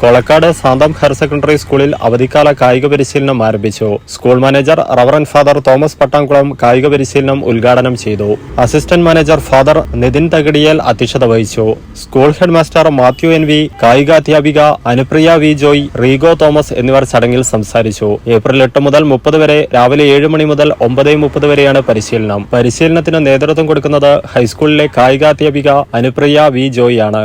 Kolakkad xanthan higher secondary സ്കൂളിൽ അവധിക്കാല കായിക പരിശീലനം ആരംഭിച്ചു. School manager reverend father Thomas Pattamkulam കായിക പരിശീലനം ഉദ്ഘാടനം ചെയ്തു. Assistant manager father Nithin Thakadiyel അധ്യക്ഷത വഹിച്ചു. School head master Mathew N V കായികാധ്യാപിക Anupriya V Joy Rego Thomas എന്നിവർ ചടങ്ങിൽ സംസാരിച്ചു. ഏപ്രിൽ എട്ട് മുതൽ മുപ്പത് വരെ രാവിലെ ഏഴ് മണി മുതൽ ഒമ്പത് മുപ്പത് വരെയാണ് പരിശീലനം. പരിശീലനത്തിന് നേതൃത്വം കൊടുക്കുന്നത് ഹൈസ്കൂളിലെ കായികാധ്യാപിക അനുപ്രിയ വി ജോയ് ആണ്.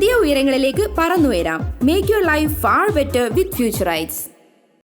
പുതിയ ഉയരങ്ങളിലേക്ക് പറന്നുയരാം. Make your life far better with ഫ്യൂച്ചറൈറ്റ്സ്